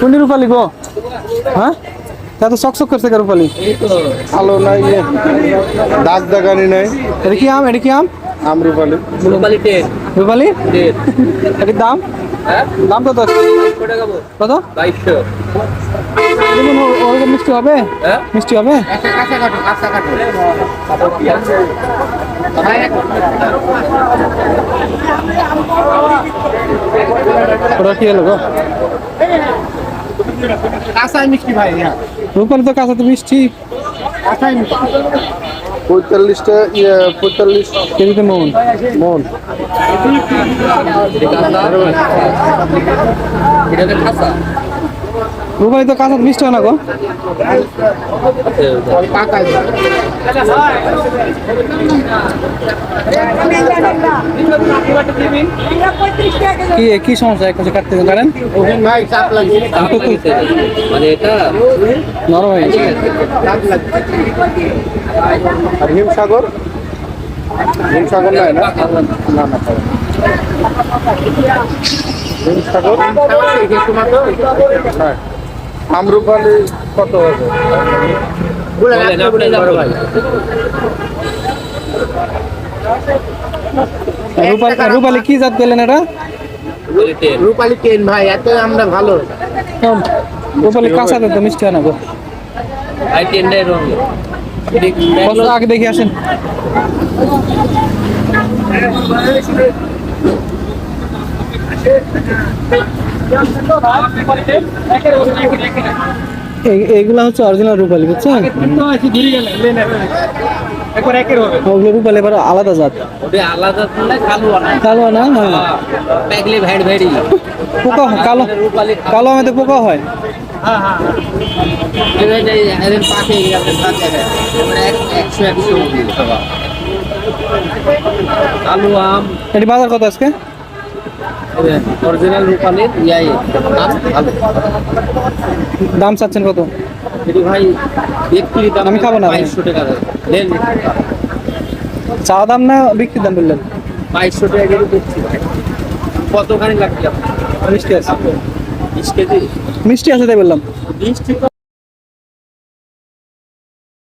কোনটি রূপালি গো হ্যাঁ? তা তো চকচক করছে কে রূপালি আলো নাই ইয়ে, দাগ দাগানি নাই। এটা কি আম? এটা কি আম? আমরুপালি রূপালি টেন। রূপালি টেন। এটির দাম? হ্যাঁ? দাম কত আছে? কত টাকা বল? কত? বাইশশো। দেখুন ও- ওরকম মিষ্টি হবে? হ্যাঁ? মিষ্টি হবে? ওটা কি হলো গো? কাঁচাই মিষ্টি ভাই হ্যাঁ। রূপালি তো কাছে তো মিষ্টি। কাঁচাই মিষ্টি। পঁয়তাল্লিশটা ইয়ে পঁয়তাল্লিশ কেজিতে মন। মন। তো খাসা রূপালি তো কাঁচা মিষ্টি হয় না গো। পাকাই কি কি সমস্যা? এক কাছে কাটতে পারেন? মানে এটা নরম হয়ে গেছে। চাপ লাগছে আর হিমসাগর? হিমসাগর নাই না? না না হিমসাগর? হ্যাঁ। আমরুপালি কত হবে? রূপালি রূপালি কি জাত পেলেন এটা? রূপালি টেন ভাই? এত আমরা ভালো। রূপালি কাঁচাতে তো মিষ্টি হয় না গো। আই টেনটাই আগে দেখে আসেন। এই- এইগুলা হচ্ছে অরিজিনাল রূপালি বুঝছেন? ওগুলো রূপালি এবার আলাদা জাত। ওটা আলাদা কালো আনা কালো না? হ্যাঁ প্যাকলে ভ্যাড ভ্যাডি পোকা হয়, কালো রূপালি কালো আমাদের পোকা হয়? মানে একশো একশো আম। এটি বাজার কত আজকে? অরিজিনাল রূপালির ইয়াই। দাম চাচ্ছেন কত? এটি ভাই বিক্রি দাম আমি খাব না। বাইশশো টাকা দেন চা দাম না বিক্রির দাম বললেন? বাইশশো টাকা কেজি ভাই। কতখানি লাগবে আপনার? মিষ্টি আছে। মিষ্টি আছে তাই বললাম। মিষ্টি